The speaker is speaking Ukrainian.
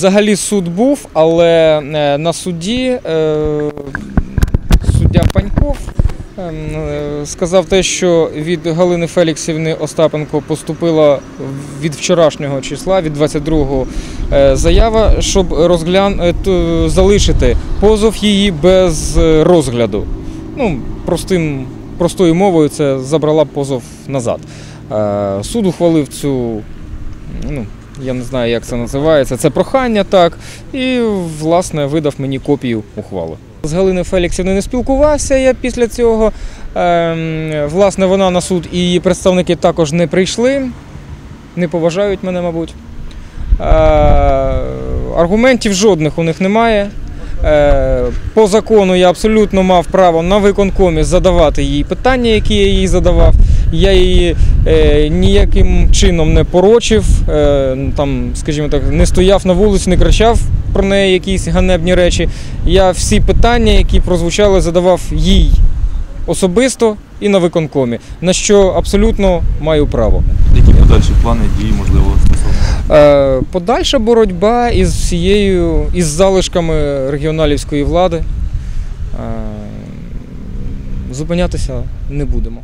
Взагалі суд був, але е, на суді е, суддя Паньков ем, е, сказав те, що від Галини Феліксівни Остапенко поступила від вчорашнього числа, від 22-го е, заява, щоб розглян... залишити позов її без розгляду. Ну, простим, простою мовою це забрала позов назад. Суд ухвалив цю, ну, я не знаю, як це називається, це прохання, так, і, власне, видав мені копію ухвали. З Галиною Феліксівною не спілкувався я після цього. Ем, власне, вона на суд і її представники також не прийшли, не поважають мене, мабуть. Е, аргументів жодних у них немає. Е, По закону я абсолютно мав право на виконкомі задавати їй питання, які я їй задавав. Я її е, ніяким чином не порочив, е, там, скажімо так, не стояв на вулиці, не кричав про неї якісь ганебні речі. Я всі питання, які прозвучали, задавав їй особисто і на виконкомі, на що абсолютно маю право. Які подальші плани дії можливо стосовно? Е, Подальша боротьба із всією із залишками регіоналівської влади. Зупинятися не будемо.